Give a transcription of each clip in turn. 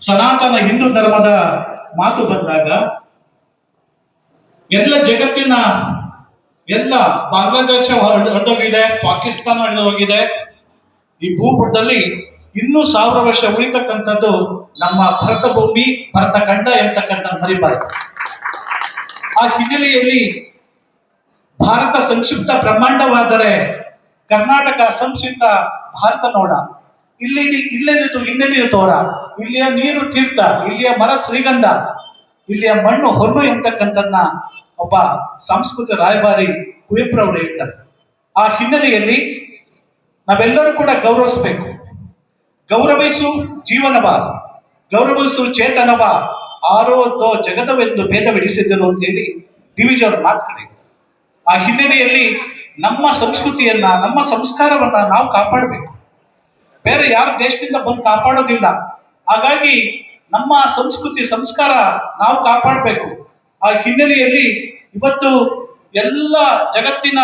ಸನಾತನ ಹಿಂದೂ ಧರ್ಮದ ಮಾತು ಬಂದಾಗ, ಎಲ್ಲ ಜಗತ್ತಿನ ಎಲ್ಲ ಬಾಂಗ್ಲಾದೇಶ ಹೊಡೆದೋಗಿದೆ ಪಾಕಿಸ್ತಾನ ಹೊರಟೋಗಿದೆ ಈ ಭೂಪಟದಲ್ಲಿ ಇನ್ನೂ ಸಾವಿರ ವರ್ಷ ಉಳಿತಕ್ಕಂಥದ್ದು ನಮ್ಮ ಭರತ ಭೂಮಿ ಭರತ ಖಂಡ ಎಂತಕ್ಕಂಥ ಮರಿಬಾರದು ಆ ಹಿನ್ನೆಲೆಯಲ್ಲಿ ಭಾರತ ಸಂಕ್ಷಿಪ್ತ ಬ್ರಹ್ಮಾಂಡವಾದರೆ ಕರ್ನಾಟಕ ಸಂಕ್ಷಿಪ್ತ ಭಾರತ ನೋಡ. ಇಲ್ಲಿ ಇಲ್ಲೇನಿತ್ತು ಇನ್ನೆಲ್ಲಿಯ ತೋರ. ಇಲ್ಲಿಯ ನೀರು ತೀರ್ಥ, ಇಲ್ಲಿಯ ಮರ ಶ್ರೀಗಂಧ, ಇಲ್ಲಿಯ ಮಣ್ಣು ಹೊನ್ನು ಎಂತಕ್ಕಂಥದ್ನ ಒಬ್ಬ ಸಾಂಸ್ಕೃತಿಕ ರಾಯಭಾರಿ ಕುವೆಂಪುರವರು ಹೇಳ್ತಾರೆ. ಆ ಹಿನ್ನೆಲೆಯಲ್ಲಿ ನಾವೆಲ್ಲರೂ ಕೂಡ ಗೌರವಿಸಬೇಕು. ಗೌರವಿಸು ಜೀವನವ, ಗೌರವಿಸು ಚೇತನವ ಆರೋದೋ ಜಗದವೆಂದು ಭೇದವೆಡಿಸಿದರು ಅಂತೇಳಿ ಡಿವಿಜಿ ಅವರು ಮಾತಾಡಿ ಆ ಹಿನ್ನೆಲೆಯಲ್ಲಿ ನಮ್ಮ ಸಂಸ್ಕೃತಿಯನ್ನ, ನಮ್ಮ ಸಂಸ್ಕಾರವನ್ನ ನಾವು ಕಾಪಾಡಬೇಕು. ಬೇರೆ ಯಾರ ದೇಶದಿಂದ ಬಂದು ಕಾಪಾಡೋದಿಲ್ಲ. ಹಾಗಾಗಿ ನಮ್ಮ ಸಂಸ್ಕೃತಿ, ಸಂಸ್ಕಾರ ನಾವು ಕಾಪಾಡಬೇಕು. ಆ ಹಿನ್ನೆಲೆಯಲ್ಲಿ ಇವತ್ತು ಎಲ್ಲ ಜಗತ್ತಿನ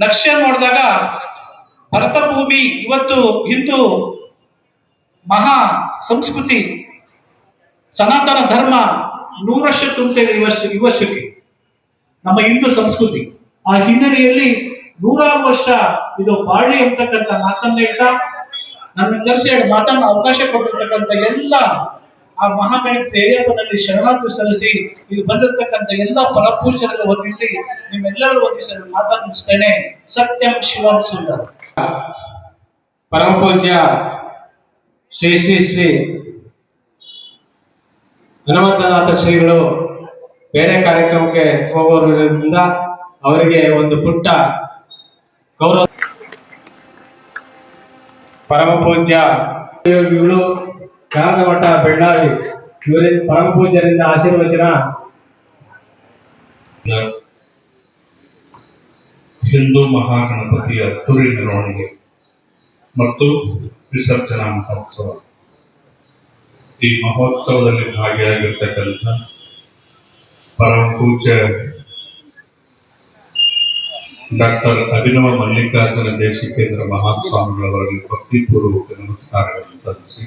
ನಕ್ಷೆ ನೋಡಿದಾಗ ಭರತ ಭೂಮಿ ಇವತ್ತು ಹಿಂದೂ ಮಹಾ ಸಂಸ್ಕೃತಿ, ಸನಾತನ ಧರ್ಮ ನೂರಶ ಈ ವರ್ಷ, ಈ ವರ್ಷಕ್ಕೆ. ನಮ್ಮ ಹಿಂದೂ ಸಂಸ್ಕೃತಿ. ಆ ಹಿನ್ನೆಲೆಯಲ್ಲಿ ನೂರಾರು ವರ್ಷ ಇದು ಬಾಳಿ ಅಂತಕ್ಕಂಥ ಮಾತನ್ನ ಹೇಳ್ತಾ ನನ್ನ ಹೇಳಿ, ಮಾತನ್ನ ಅವಕಾಶ ಕೊಟ್ಟಿರ್ತಕ್ಕಂಥ ಎಲ್ಲ ಆ ಮಹಾಗಣಪತಿ ಅಯ್ಯಪ್ಪನಲ್ಲಿ ಶರಣಾರ್ಥಿ ಸಲ್ಲಿಸಿ, ಇಲ್ಲಿ ಬಂದಿರತಕ್ಕಂಥ ಎಲ್ಲ ಪರಪುರುಷರನ್ನು ವಂದಿಸಿ ನಿಮ್ಮೆಲ್ಲರೂ ವಂದಿಸಿ ನನ್ನ ಸತ್ಯಂ ಶಿವಂ ಸುಂದರ. ಪರಮಪೂಜ್ಯ ಶ್ರೀ ಶ್ರೀ ಶ್ರೀ ಹನುಮಂತನಾಥ ಶ್ರೀಗಳು ಬೇರೆ ಕಾರ್ಯಕ್ರಮಕ್ಕೆ ಹೋಗೋದ್ರಿಂದ ಅವರಿಗೆ ಒಂದು ಪುಟ್ಟ ಗೌರವ ಪರಮ ಪೂಜ್ಯ. ಯೋಗಿಗಳು ಮಠ, ಬೆಳ್ಳಾರಿ. ಇವರಿಂದ ಪರಮ ಪೂಜ್ಯರಿಂದ ಆಶೀರ್ವಚನ. ಹಿಂದೂ ಮಹಾಗಣಪತಿಯ ತುರಿ ಮೆರವಣಿಗೆ ಮತ್ತು ವಿಸರ್ಜನಾ ಮಹೋತ್ಸವ. ಈ ಮಹೋತ್ಸವದಲ್ಲಿ ಭಾಗಿಯಾಗಿರ್ತಕ್ಕಂಥ ಪರಮ ಪೂಜ್ಯ ಡಾಕ್ಟರ್ ಅಭಿನವ ಮಲ್ಲಿಕಾರ್ಜುನ ದೇಶಿಕೇಂದ್ರ ಮಹಾಸ್ವಾಮಿಗಳವರಿಗೆ ಭಕ್ತಿಪೂರ್ವಕ ನಮಸ್ಕಾರಗಳನ್ನು ಸಲ್ಲಿಸಿ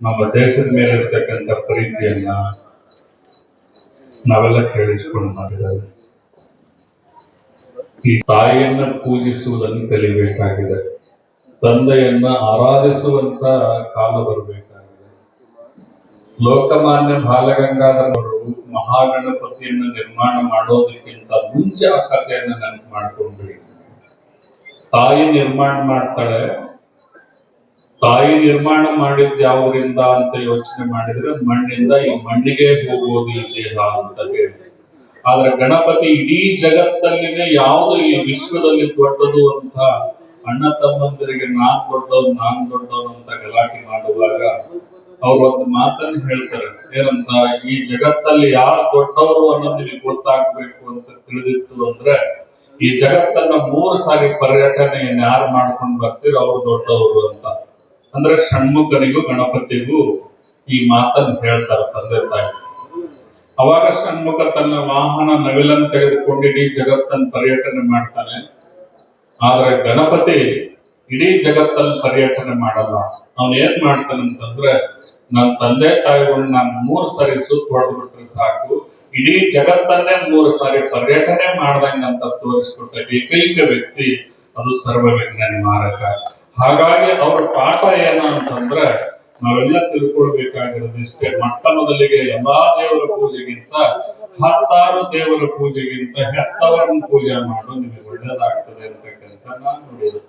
ನಮ್ಮ ದೇಶದ ಮೇಲೆ ಇರ್ತಕ್ಕಂಥ ಪ್ರೀತಿಯನ್ನ ನಾವೆಲ್ಲ ಕೇಳಿಸಿಕೊಂಡು ಮಾಡಿದ್ದೇವೆ ಈ ತಾಯಿಯನ್ನ ಪೂಜಿಸುವುದನ್ನು ಕಲಿಬೇಕಾಗಿದೆ. ತಂದೆಯನ್ನ ಆರಾಧಿಸುವಂತ ಕಾಲ ಬರಬೇಕಾಗಿದೆ. ಲೋಕಮಾನ್ಯ ಬಾಲಗಂಗಾಧರವರು ಮಹಾಗಣಪತಿಯನ್ನು ನಿರ್ಮಾಣ ಮಾಡೋದಕ್ಕಿಂತ ಮುಂಚೆ ಆ ಕಥೆಯನ್ನು ನೆನಪು ಮಾಡ್ಕೊಂಡ್ಬಿಡಿ. ತಾಯಿ ನಿರ್ಮಾಣ ಮಾಡ್ತಾಳೆ. ತಾಯಿ ನಿರ್ಮಾಣ ಮಾಡಿದ್ ಯಾವ್ರಿಂದ ಅಂತ ಯೋಚನೆ ಮಾಡಿದ್ರೆ ಮಣ್ಣಿಂದ ಈ ಮಣ್ಣಿಗೆ ಹೋಗೋದು ಈ ಅಂತ ಹೇಳಿ ಆದ್ರೆ ಗಣಪತಿ ಇಡೀ ಜಗತ್ತಲ್ಲಿನೇ ಯಾವುದು ಈ ವಿಶ್ವದಲ್ಲಿ ದೊಡ್ಡದು ಅಂತ ಅಣ್ಣ ತಮ್ಮಂದಿರಿಗೆ ನಾನ್ ದೊಡ್ಡವ್ ನಾನ್ ದೊಡ್ಡವ್ ಅಂತ ಗಲಾಟೆ ಮಾಡುವಾಗ ಅವ್ರು ಒಂದು ಮಾತನ್ನ ಹೇಳ್ತಾರೆ, ಏನಂತ, ಈ ಜಗತ್ತಲ್ಲಿ ಯಾರು ದೊಡ್ಡವರು ಅನ್ನೋದು ಗೊತ್ತಾಗ್ಬೇಕು ಅಂತ ತಿಳಿದಿತ್ತು ಅಂದ್ರೆ, ಈ ಜಗತ್ತನ್ನ ಮೂರು ಸಾರಿ ಪರ್ಯಟನೆಯನ್ನು ಯಾರು ಮಾಡ್ಕೊಂಡು ಬರ್ತೀರೋ ಅವ್ರು ದೊಡ್ಡವರು ಅಂತ. ಅಂದ್ರೆ ಷಣ್ಮುಖನಿಗೂ ಗಣಪತಿಗೂ ಈ ಮಾತನ್ನ ಹೇಳ್ತಾರೆ ತಂದೆ ತಾಯಿ. ಅವಾಗ ಷಣ್ಮುಖ ತನ್ನ ವಾಹನ ನವಿಲನ್ನು ತೆಗೆದುಕೊಂಡು ಇಡೀ ಜಗತ್ತನ್ನು ಪರ್ಯಟನೆ ಮಾಡ್ತಾನೆ. ಆದ್ರೆ ಗಣಪತಿ ಇಡೀ ಜಗತ್ತನ್ನು ಪರ್ಯಟನೆ ಮಾಡಲ್ಲ. ಅವನ್ ಏನ್ ಮಾಡ್ತಾನೆ ಅಂತಂದ್ರೆ ನನ್ನ ತಂದೆ ತಾಯಿಗಳು ನಾನು ಮೂರು ಸಾರಿ ಸುತ್ತ ಹೊಡೆದ್ಬಿಟ್ರೆ ಸಾಕು. ಇಡೀ ಜಗತ್ತನ್ನೇ ಮೂರು ಸಾರಿ ಪರ್ಯಟನೆ ಮಾಡ್ದಂಗ ಅಂತ ತೋರಿಸ್ಕೊಟ್ಟ ಏಕೈಕ ವ್ಯಕ್ತಿ ಅದು ಸರ್ವ ವಿಜ್ಞಾನಿ ಮಾರಕ. ಹಾಗಾಗಿ ಅವ್ರ ಪಾಠ ಏನು ಅಂತಂದ್ರೆ ನಾವೆಲ್ಲ ತಿಳ್ಕೊಳ್ಬೇಕಾಗಿರೋದು ಇಷ್ಟೇ ಮೊಟ್ಟ ಮೊದಲಿಗೆ ಎಲ್ಲಾ ದೇವರ ಪೂಜೆಗಿಂತ, ಹತ್ತಾರು ದೇವರ ಪೂಜೆಗಿಂತ ಹೆತ್ತವರನ್ನ ಪೂಜೆ ಮಾಡು ನಿಮಗೆ ಒಳ್ಳೇದಾಗ್ತದೆ ಅಂತಕ್ಕಂಥ ನಾನು ನೋಡಿದ್ದು.